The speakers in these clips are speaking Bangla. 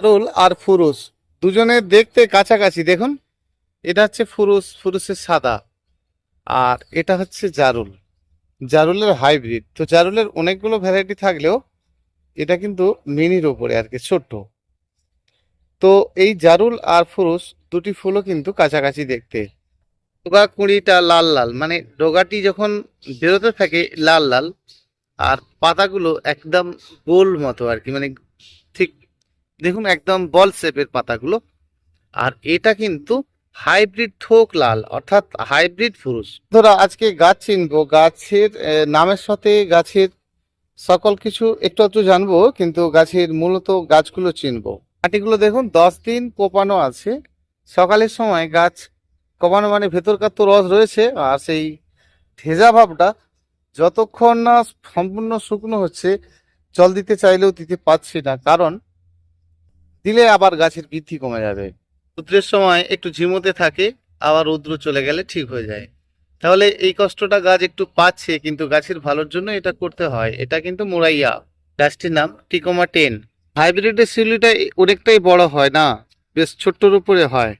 জারুল আর ফুরুস। দুজনের দেখতে কাছাকাছি, দেখুন। এটা হচ্ছে ফুরুস, ফুরুসের সাদা। আর এটা হচ্ছে জারুল। জারুলের হাইব্রিড। তো জারুলের অনেকগুলো ভ্যারাইটি থাকলেও এটা কিন্তু মিনির ওপরে আর কি, ছোট্ট। তো এই জারুল আর ফুরুস দুটি ফুলও কিন্তু কাছাকাছি দেখতে। ডোগা কুঁড়িটা লাল লাল মানে ডোগাটি যখন বেরোতে থাকে লাল লাল, আর পাতাগুলো একদম গোল মতো আর কি মানে দেখুন, একদম বল শেপের পাতাগুলো। আর এটা কিন্তু হাইব্রিড থোক লাল, অর্থাৎ হাইব্রিড ফুরুষ ধরো আজকে গাছ চিনবো। গাছের নামের সাথে গাছের সকল কিছু একটু একটু জানব, কিন্তু গাছের মূলত গাছগুলো চিনবো। মাটিগুলো দেখুন, দশ দিন কোপানো আছে। সকালের সময় গাছ কোপানো মানে ভেতরকার তো রস রয়েছে, আর সেই ভেজা ভাবটা যতক্ষণ না সম্পূর্ণ শুকনো হচ্ছে, জল দিতে চাইলেও দিতে পারছি না। কারণ দিলে আবার গাছের বৃদ্ধি কমে যাবে। রৌদ্রের সময় একটু ঝিমোতে থাকে, আবার রৌদ্র চলে গেলে ঠিক হয়ে যায়। তাহলে এই কষ্টটা গাছ একটু পাচ্ছে, কিন্তু গাছের ভালোর জন্য এটা করতে হয়। এটা কিন্তু মোরাইয়া। গাছটির নাম টিকোমা টেন। হাইব্রিডের শিউলিটা অনেকটাই বড় হয় না? বেশ ছোট্টর উপরে হয়।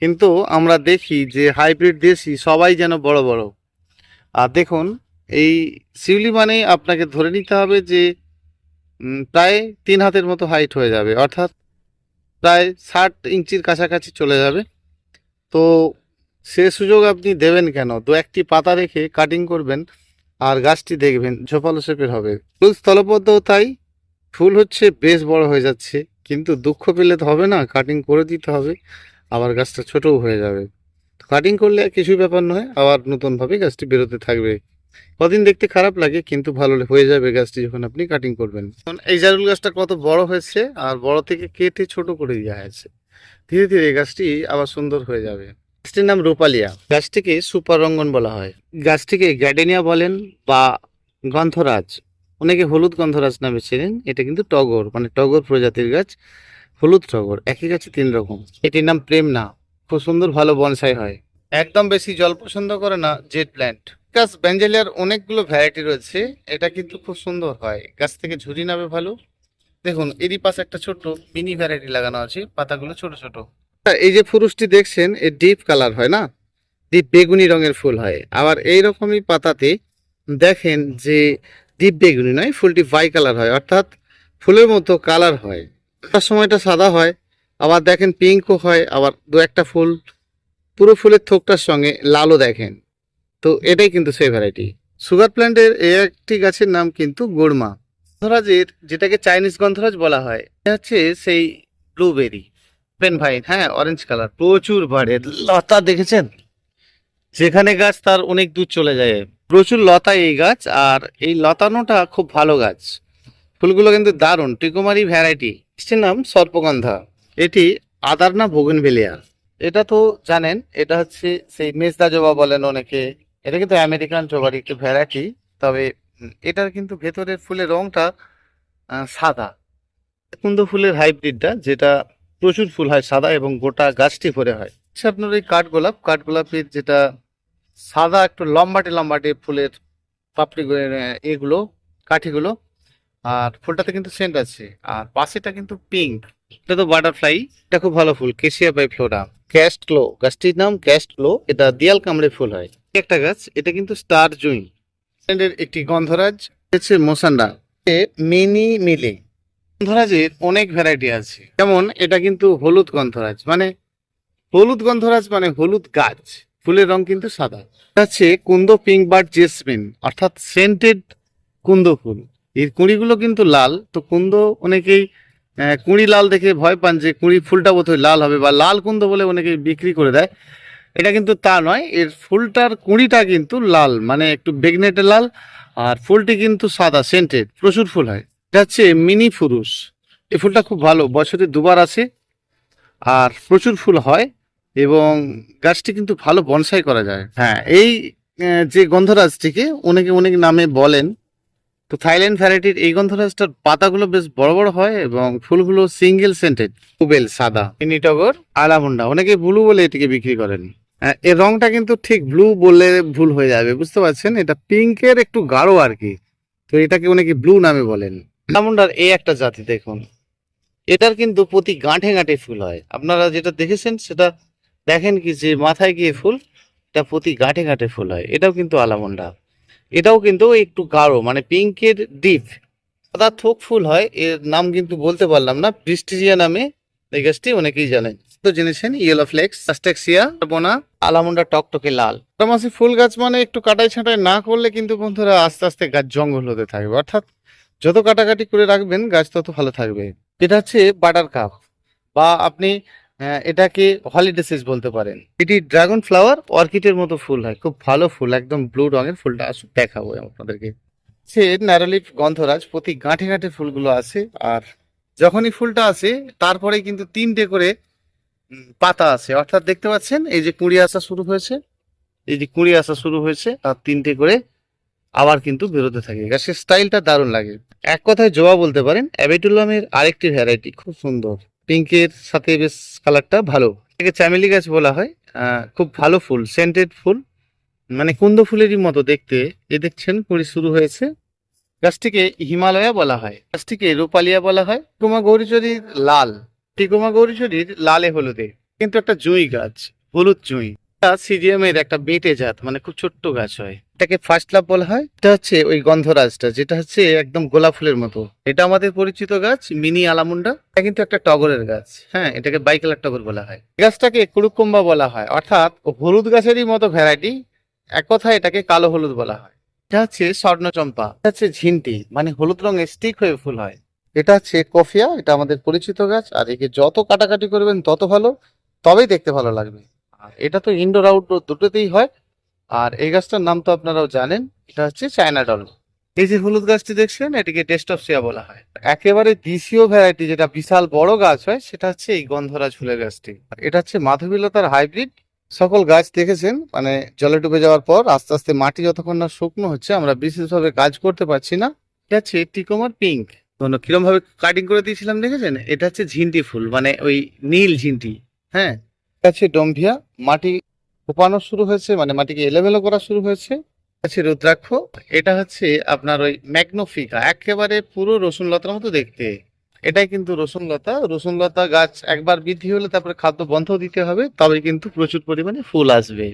কিন্তু আমরা দেখি যে হাইব্রিড দেশি সবাই যেন বড় বড়। আর দেখুন, এই শিউলি মানে আপনাকে ধরে নিতে হবে যে প্রায় তিন হাতের মতো হাইট হয়ে যাবে। অর্থাৎ প্রায় ষাট ইঞ্চির কাছাকাছি চলে যাবে। তো সে সুযোগ আপনি দেবেন কেন? দু একটি পাতা রেখে কাটিং করবেন আর গাছটি দেখবেন, ঝোপালো শেপের হবে। ফুল স্থলপদ্মও তাই ফুল হচ্ছে বেশ বড় হয়ে যাচ্ছে, কিন্তু দুঃখ পেলে তো হবে না কাটিং করে দিতে হবে, আবার গাছটা ছোটও হয়ে যাবে। কাটিং করলে কিছুই ব্যাপার নয়, আবার নতুনভাবে গাছটি বেরোতে থাকবে। কদিন দেখতে খারাপ লাগে, কিন্তু ভালো হয়ে যাবে গাছটি যখন আপনি কাটিং করবেন। এই জারুল গাছটা কত বড় হয়েছে, আর বড় থেকে কেটে ছোট করে দেওয়া হয়েছে। ধীরে ধীরে গাছটি আবার সুন্দর হয়ে যাবে। গাছটির নাম রূপালিয়া। গাছটিকে সুপার রঙ্গন বলা হয়। গাছটিকে গ্যাডেনিয়া বলেন বা গন্ধরাজ। অনেকে হলুদ গন্ধরাজ নামে চেনেন। এটা কিন্তু টগর মানে টগর প্রজাতির গাছ, হলুদ টগর, একই গাছে তিন রকম। এটির নাম প্রেম না খুব সুন্দর ভালো বনসাই হয়। একদম বেশি জল পছন্দ করে না, জেট প্ল্যান্ট। গাছ ব্যাঞ্জেলিয়ার অনেকগুলো ভ্যারাইটি রয়েছে। এটা কিন্তু খুব সুন্দর হয়। গাছ থেকে ঝুরি নামে ভালো। দেখুন, এরই পাশে একটা ছোট্ট মিনি ভ্যারাইটি লাগানো আছে। পাতাগুলো ছোট ছোট। এই যে ফুরুষটি দেখছেন, এ ডিপ কালার হয় না? ডিপ বেগুনি রঙের ফুল হয়। আবার এই রকমই পাতাতে দেখেন যে ডিপ বেগুনি নয়, ফুলটি বাই কালার হয়। অর্থাৎ ফুলের মতো কালার হয়। তার সময়টা সাদা হয়, আবার দেখেন পিঙ্কও হয়, আবার দু একটা ফুল, পুরো ফুলের থোকটার সঙ্গে লালও দেখেন। তো এটাই কিন্তু সেই ভ্যারাইটি সুগার প্ল্যান্টের এই একটি গাছের নাম কিন্তু গোড়মা। গন্ধরাজের যেটাকে চাইনিজ গন্ধরাজ বলা হয় এটা হচ্ছে সেই ব্লুবেরি পেন ভাইট হ্যাঁ অরেঞ্জ কালার প্রচুর বাড়ে। লতা দেখেছেন? যেখানে গাছ তার অনেক দূর চলে যায়। প্রচুর লতা এই গাছ, আর এই লতানোটা খুব ভালো গাছ। ফুলগুলো কিন্তু দারুণ, টিকোমারি ভ্যারাইটি এটির নাম সর্পগন্ধা। এটি আদার না ভোগনভেলিয়া। এটা তো জানেন, এটা হচ্ছে সেই মেজদা জবা বলেন অনেকে এটা কিন্তু আমেরিকান জবার একটু ভ্যারাইটি তবে এটার কিন্তু ভেতরের ফুলের রংটা সাদা। কুন্দ ফুলের হাইব্রিডটা যেটা প্রচুর ফুল হয় সাদা এবং গোটা গাছটি ভরে হয়। আচ্ছা আপনার ওই কাঠগোলাপ কাঠগোলাপের যেটা সাদা, একটু লম্বাটে লম্বাটে ফুলের পাপড়ি এগুলো, কাঠিগুলো, আর ফুলটাতে কিন্তু সেন্ট আছে। আর পাশেটা কিন্তু পিঙ্ক এটা তো বাটারফ্লাই এটা খুব ভালো ফুল কেশিয়া বাই ফ্লোরা ক্যাস্ট ক্লো গাছটির নাম ক্যাস্ট ক্লো এটা দিয়াল কামড়ে ফুল হয়। একটা গাছ, এটা কিন্তু স্টার জুই। একটি গন্ধরাজ হচ্ছে মোসান্ডা। মিনি মিলে। গন্ধরাজের অনেক ভ্যারাইটি আছে। যেমন এটা কিন্তু হলুদ গন্ধরাজ মানে হলুদ গন্ধরাজ মানে হলুদ গাছ। ফুলের রং কিন্তু সাদা। হচ্ছে কুন্দ পিঙ্ক বার্ড জেসমিন, অর্থাৎ সেন্টেড কুন্দ ফুল। এর কুঁড়িগুলো কিন্তু লাল, তো কুন্দ অনেকেই কুঁড়ি লাল দেখে ভয় পান যে কুঁড়ি ফুলটা বোধহয় লাল হবে, বা লাল কুন্দ বলে অনেকে বিক্রি করে দেয়। এটা কিন্তু তা নয়, এর ফুলটার কুঁড়িটা কিন্তু লাল মানে একটু বেগনেটে লাল, আর ফুলটি কিন্তু সাদা, সেন্টেড, প্রচুর ফুল হয়। এটা হচ্ছে মিনি ফুরুষ। এই ফুলটা খুব ভালো, বছরে দুবার আসে, আর প্রচুর ফুল হয়, এবং গাছটি কিন্তু ভালো বনসাই করা যায়। হ্যাঁ এই যে গন্ধরাজটিকে অনেকে, অনেক নামে বলেন, তো থাইল্যান্ড ভ্যারাইটির এই গন্ধরাজটার পাতাগুলো বেশ বড় বড় হয়, এবং ফুলগুলো সিঙ্গেল সেন্টেড কুবেল সাদা। মিনিটগর আলামুন্ডা অনেকে ব্লু বলে এটিকে বিক্রি করেন। এর রংটা কিন্তু ঠিক ব্লু বললে ভুল হয়ে যাবে, বুঝতে পারছেন? এটা পিঙ্কের একটু গাঢ় আর কি। তো এটাকে অনেকে ব্লু নামে বলেন। আলামুন্ডার এই একটা জাতি দেখুন। এটার কিন্তু প্রতি গাঁঠে গাঁঠে ফুল হয়। আপনারা যেটা দেখেছেন, সেটা দেখেন কি যে মাথায় গিয়ে ফুল, এটা প্রতি গাঁঠে গাঁঠে ফুল হয়। এটাও কিন্তু আলামন্ডা। এটাও কিন্তু একটু গাঢ় মানে পিঙ্কের ডিপ সাদা থোক ফুল হয়, এর নাম কিন্তু বলতে পারলাম না, বৃষ্টিজিয়া নামে এই গাছটি অনেকেই জানেন। তো জেনেছেন ইয়েলো ফ্লেক্স অ্যাস্টেক্সিয়া বোনা আলামন্ডা টকটকে লাল। মাসে ফুল গাছ মানে একটু কাটাই ছাঁটাই না করলে কিন্তু বন্ধুরা আস্তে আস্তে গাছ জঙ্গল হতে থাকবে। অর্থাৎ যত কাটাকাটি করে রাখবেন গাছ তত ভালো থাকবে। এটা হচ্ছে বাটার কাপ বা আপনি এটাকে হলিডে সিজ বলতে পারেন। এটি ড্রাগন ফ্লাওয়ার অর্কিডের মতো ফুল হয়। খুব ভালো ফুল একদম ব্লু রঙের ফুলটা আসুক দেখাবো আপনাদেরকে। সে ন্যারোলিপ গন্ধরাজ প্রতি গাঁঠে গাঁঠে ফুলগুলো আছে। আর যখনই ফুলটা আসে, তারপরে কিন্তু তিনটে করে পাতা আছে। অর্থাৎ দেখতে পাচ্ছেন, এই যে কুঁড়ি আসা শুরু হয়েছে, এই যে কুঁড়ি আসা শুরু হয়েছে, আর তিনটে করে আবার কিন্তু বেরোতে থাকে। গাছের স্টাইলটা দারুণ লাগে। এক কথায় জবা বলতে পারেন, অ্যাবেটুলামের আরেকটি ভ্যারাইটি, খুব সুন্দর। পিঙ্কের সাথে বেশ কালারটা ভালো। এটাকে চ্যামেলি গাছ বলা হয়। খুব ভালো ফুল, সেন্টেড ফুল। মানে কুন্দ ফুলেরই মতো দেখতে। এ দেখছেন, কুড়ি শুরু হয়েছে। গাছটিকে হিমালয়া বলা হয়। গাছটিকে রূপালিয়া বলা হয়। টিকোমা গৌরীচুরির লাল। টিকোমা গৌরীচুরির লালে হলুদে। কিন্তু একটা জুঁই গাছ, হলুদ জুঁই। সিজিএম এর একটা বেটে জাত মানে খুব ছোট্ট গাছ হয়। এটাকে ফার্স্ট লাভ বলা হয়। এটা হচ্ছে ওই গন্ধরাজটা, যেটা হচ্ছে একদম গোলাপ ফুলের মতো। এটা আমাদের পরিচিত গাছ, মিনি আলামুন্ডা। এটা কিন্তু একটা টগরের গাছ। হ্যাঁ এটাকে বাইকালার টগর বলা হয়। গাছটাকে কুড়ুকুম্বা বলা হয়। অর্থাৎ হলুদ গাছেরই মতো ভ্যারাইটি এক কথায় এটাকে কালো হলুদ বলা হয়। এটা হচ্ছে স্বর্ণচম্পা, এটা হচ্ছে ঝিনটি মানে হলুদ রঙের স্টিক হয়ে ফুল হয়। এটা হচ্ছে কফিয়া, এটা আমাদের পরিচিত গাছ, আর একে যত কাটাকাটি করবেন তত ভালো, তবেই দেখতে ভালো লাগবে। আর এটা তো ইনডোর আউটডোর দুটোতেই হয়, আর এই গাছটার নাম তো আপনারাও জানেন, এটা হচ্ছে চায়না ডল। এই যে হলুদ গাছটি দেখছেন, এটিকে টেস্ট অফ সিয়া বলা হয়। একেবারে দেশীয় ভ্যারাইটি যেটা বিশাল বড় গাছ হয়, সেটা হচ্ছে এই গন্ধরাজ ফুলের গাছটি। আর এটা হচ্ছে মাধবীলতার হাইব্রিড সকল গাছ দেখেছেন মানে জলে ডুবে যাওয়ার পর আস্তে আস্তে মাটি যতক্ষণ না শুকনো হচ্ছে, আমরা বিশেষভাবে কাজ করতে পারছি না। এটা হচ্ছে টিকোমার পিঙ্ক। কিরম ভাবে কাটিং করে দিয়েছিলাম দেখেছেন? এটা হচ্ছে ঝিন্টি ফুল মানে ওই নীল ঝিন্টি হ্যাঁ? এটা হচ্ছে ডম্ভিয়া, মাটি কোপানো শুরু হয়েছে মানে মাটিকে এলোমেলো করা শুরু হয়েছে। হচ্ছে রুদ্রাক্ষ, এটা হচ্ছে আপনার ওই ম্যাগনোফিকা, একেবারে পুরো রসুন লতার মতো দেখতে। এটাই কিন্তু রসুন লতা। রসুন লতা গাছ একবার বৃদ্ধি হলে তারপরে খাদ্য বন্ধ দিতে হবে তবে কিন্তু প্রচুর পরিমাণে ফুল আসবে।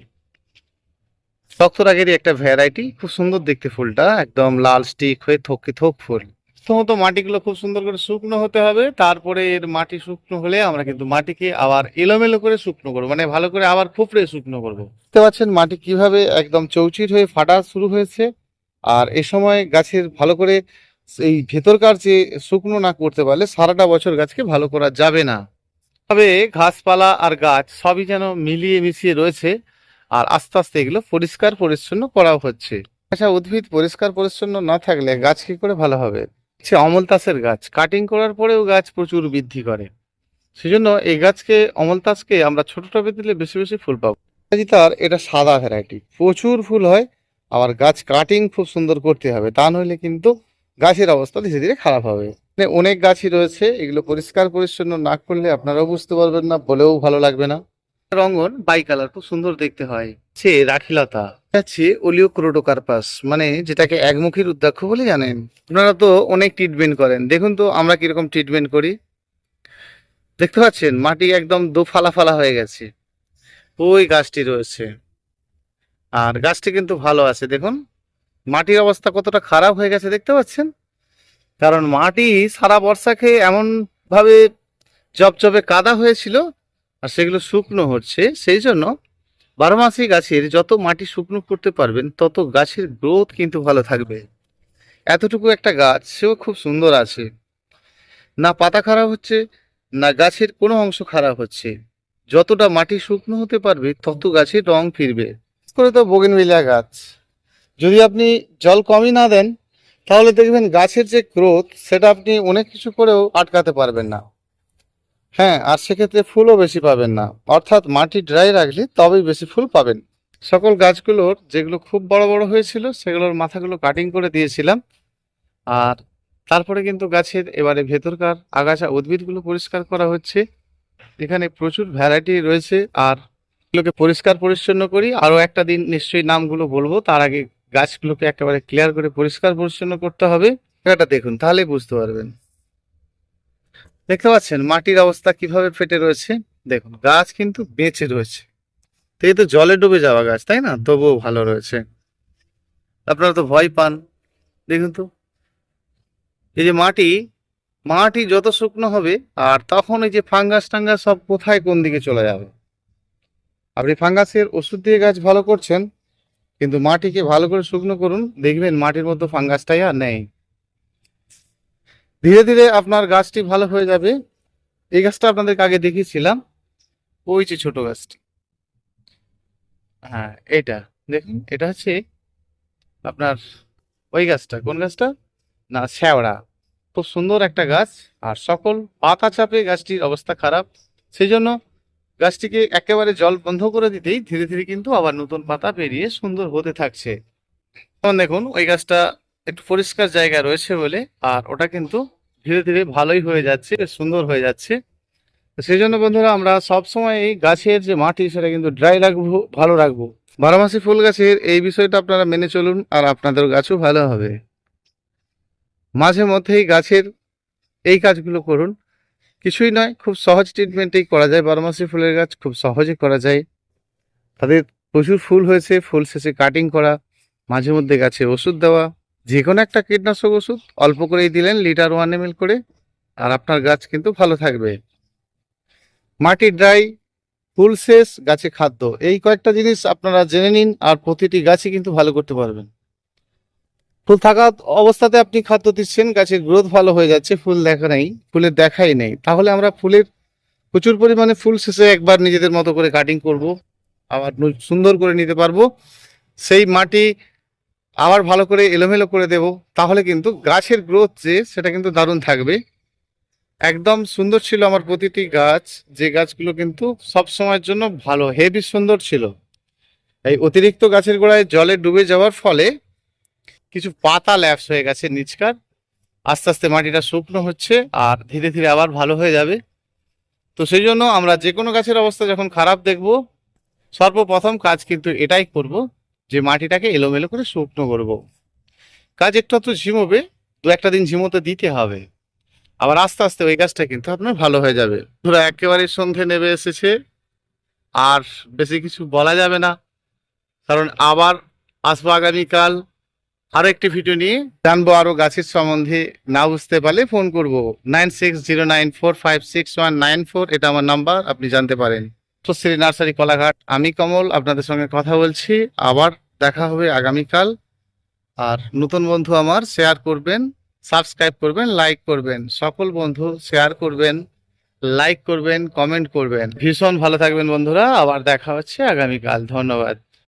শক্তরাগেরই একটা ভ্যারাইটি খুব সুন্দর দেখতে ফুলটা, একদম লাল স্টিক হয়ে থোকে, থোক ফুল। প্রথমত মাটিগুলো খুব সুন্দর করে শুকনো হতে হবে, তারপরে এর মাটি শুকনো হলে আমরা কিন্তু মাটিকে আবার এলোমেলো করে শুকনো করব মানে ভালো করে আবার ফুপড়ে শুকনো করব। দেখতে পাচ্ছেন মাটি কীভাবে একদম চৌচির হয়ে ফাটা শুরু হয়েছে, আর এ সময় গাছের ভালো করে এই ভেতরকার যে শুকনো না করতে পারলে সারাটা বছর গাছকে ভালো করা যাবে না। তবে ঘাসপালা আর গাছ সবই যেন মিলিয়ে মিশিয়ে রয়েছে আর আস্তে আস্তে এগুলো পরিষ্কার পরিচ্ছন্ন করাও হচ্ছে। আচ্ছা উদ্ভিদ পরিষ্কার পরিচ্ছন্ন না থাকলে গাছ কি করে ভালো হবে? সে অমলতাসের গাছ কাটিং করার পরেও গাছ প্রচুর বৃদ্ধি করে। সেজন্য এই গাছকে অমলতাসকে আমরা ছোট টবে দিলে বেশি বেশি ফুল পাবো। তার এটা সাদা ভ্যারাইটি, প্রচুর ফুল হয়, আবার গাছ কাটিং খুব সুন্দর করতে হবে, তা নইলে কিন্তু গাছের অবস্থা ধীরে ধীরে খারাপ হবে। মানে অনেক গাছই রয়েছে, এগুলো পরিষ্কার, পরিচ্ছন্ন না করলে আপনারাও বুঝতে পারবেন না, বলেও ভালো লাগবে না। রঙন বাই কালার, খুব সুন্দর দেখতে হয়। সে রাখিলতা আছে ওলিও ক্রোটোকার্পাস মানে যেটাকে একমুখী রুদ্রাক্ষ বলে জানেন। আপনারা তো অনেক ট্রিটমেন্ট করেন। দেখুন তো আমরা কীরকম ট্রিটমেন্ট করি। দেখতে পাচ্ছেন, মাটি একদম দো ফালা ফালা হয়ে গেছে। ওই গাছটি রয়েছে। আর গাছটি কিন্তু ভালো আছে, দেখুন। মাটির অবস্থা কতটা খারাপ হয়ে গেছে দেখতে পাচ্ছেন? কারণ মাটি সারা বর্ষা খেয়ে এমন ভাবে জবজবে কাদা হয়েছিল আর সেগুলো শুকনো হচ্ছে। সেই জন্য বারো মাসি গাছের যত মাটি শুকনো করতে পারবেন, তত গাছের গ্রোথ কিন্তু ভালো থাকবে। এতটুকু একটা গাছ, সেও খুব সুন্দর আছে। না পাতা খারাপ হচ্ছে, না গাছের কোনো অংশ খারাপ হচ্ছে। যতটা মাটি শুকনো হতে পারবে, তত গাছের রং ফিরবে। করে তো বগেনভিলিয়া গাছ। যদি আপনি জল কমই না দেন, তাহলে দেখবেন গাছের যে গ্রোথ, সেটা আপনি অনেক কিছু করেও আটকাতে পারবেন না। হ্যাঁ আর সেক্ষেত্রে ফুলও বেশি পাবেন না। অর্থাৎ মাটি ড্রাই রাখলে তবেই বেশি ফুল পাবেন। সকল গাছগুলোর যেগুলো খুব বড় বড় হয়েছিল, সেগুলোর মাথাগুলো কাটিং করে দিয়েছিলাম। আর তারপরে কিন্তু গাছের এবারে ভেতরকার আগাছা উদ্ভিদগুলো পরিষ্কার করা হচ্ছে। এখানে প্রচুর ভ্যারাইটি রয়েছে। আর এগুলোকে পরিষ্কার পরিচ্ছন্ন করি। আরও একটা দিন নিশ্চয়ই নামগুলো বলব। তার আগে গাছগুলোকে একেবারে ক্লিয়ার করে পরিষ্কার পরিচ্ছন্ন করতে হবে। এটা দেখুন, তাহলেই বুঝতে পারবেন। দেখতে পাচ্ছেন মাটির অবস্থা কীভাবে ফেটে রয়েছে? দেখুন, গাছ কিন্তু বেঁচে রয়েছে। এই তো জলে ডুবে যাওয়া গাছ, তাই না? তবুও ভালো রয়েছে। আপনারা তো ভয় পান। দেখুন তো, এই যে মাটি মাটি যত শুকনো হবে, আর তখন এই যে ফাঙ্গাস টাঙ্গাস সব কোথায় কোন দিকে চলে যাবে? আপনি ফাঙ্গাসের ওষুধ দিয়ে গাছ ভালো করছেন কিন্তু মাটিকে ভালো করে শুকনো করুন। দেখবেন মাটির মধ্যে ফাঙ্গাসটাই আর নেই। ধীরে ধীরে আপনার গাছটি ভালো হয়ে যাবে। এই গাছটা আপনাদেরকে আগে দেখিয়েছিলাম। ওই যে ছোট গাছটি। হ্যাঁ এটা। দেখুন, এটা হচ্ছে আপনার ওই গাছটা। কোন গাছটা? না, শ্যাওড়া। খুব সুন্দর একটা গাছ। আর সকল পাতা চাপে গাছটির অবস্থা খারাপ। সেই জন্য গাছটিকে একেবারে জল বন্ধ করে দিতেই ধীরে ধীরে কিন্তু আবার নতুন পাতা বেরিয়ে সুন্দর হতে থাকছে। যেমন দেখুন, ওই গাছটা একটু পরিষ্কার জায়গা রয়েছে বলে, আর ওটা কিন্তু ধীরে ধীরে ভালোই হয়ে যাচ্ছে সুন্দর হয়ে যাচ্ছে। সেই জন্য বন্ধুরা, আমরা সবসময় এই গাছের যে মাটি, সেটা কিন্তু ড্রাই রাখব, ভালো রাখব। বারোমাসি ফুল গাছের এই বিষয়টা আপনারা মেনে চলুন, আর আপনাদের গাছও ভালো হবে। মাঝে মধ্যেই গাছের এই কাজগুলো করুন কিছুই নয়, খুব সহজ ট্রিটমেন্টেই করা যায়। বারোমাসি ফুলের গাছ খুব সহজে করা যায়। তাদের প্রচুর ফুল হয়েছে, ফুল শেষে কাটিং করা, মাঝে মধ্যে গাছে ওষুধ দেওয়া। যে কোনো একটা কীটনাশক ওষুধ, অল্প করেই দিলেন লিটার ওয়ান এম করে, আর আপনার গাছ কিন্তু ভালো থাকবে। মাটি ড্রাই ফুল শেষ, গাছে খাদ্য। এই কয়েকটা জিনিস আপনারা জেনে নিন, আর প্রতিটি গাছই কিন্তু ভালো করতে পারবেন। ফুল থাকা অবস্থাতে আপনি খাদ্য দিচ্ছেন, গাছের গ্রোথ ভালো হয়ে যাচ্ছে, ফুল দেখা নেই, ফুলের দেখাই নেই। তাহলে আমরা ফুলের প্রচুর পরিমাণে ফুল শেষে একবার নিজেদের মতো করে কাটিং করব, আবার সুন্দর করে নিতে পারব। সেই মাটি আবার ভালো করে এলোমেলো করে দেব, তাহলে কিন্তু গাছের গ্রোথ যে, সেটা কিন্তু দারুণ থাকবে। একদম সুন্দর ছিল আমার প্রতিটি গাছ, যে গাছগুলো কিন্তু সব সময়ের জন্য ভালো হেভি সুন্দর ছিল। এই অতিরিক্ত গাছের গোড়ায় জলে ডুবে যাওয়ার ফলে কিছু পাতা ল্যাপস হয়ে গেছে নিচকার। আস্তে আস্তে মাটিটা শুকনো হচ্ছে আর ধীরে ধীরে আবার ভালো হয়ে যাবে। তো সেই জন্য আমরা যে কোনো গাছের অবস্থা যখন খারাপ দেখব, সর্বপ্রথম কাজ কিন্তু এটাই করব যে মাটিটাকে এলোমেলো করে শুকনো করব। কাজ একটু একটু ঝিমোবে, দু একটা দিন ঝিমোতে দিতে হবে। আবার আস্তে আস্তে ওই গাছটা কিন্তু আপনার ভালো হয়ে যাবে। ধরো একেবারে সন্ধে নেমে এসেছে, আর বেশি কিছু বলা যাবে না। কারণ আবার আসব আগামীকাল আরও একটি ভিডিও নিয়ে জানব আরও গাছের সম্বন্ধে। না বুঝতে পারলে ফোন করব। Nine six zero nine four five six one nine four, এটা আমার নাম্বার, আপনি জানতে পারেন। তো শ্রী নার্সারি কলাঘাট, আমি কমল, আপনাদের সঙ্গে কথা বলছি। আবার দেখা হবে আগামীকাল। আর নতুন বন্ধু আমার শেয়ার করবেন সাবস্ক্রাইব করবেন লাইক করবেন। সকল বন্ধু শেয়ার করবেন লাইক করবেন কমেন্ট করবেন। ভীষণ ভালো থাকবেন বন্ধুরা, আবার দেখা হচ্ছে আগামীকাল। ধন্যবাদ।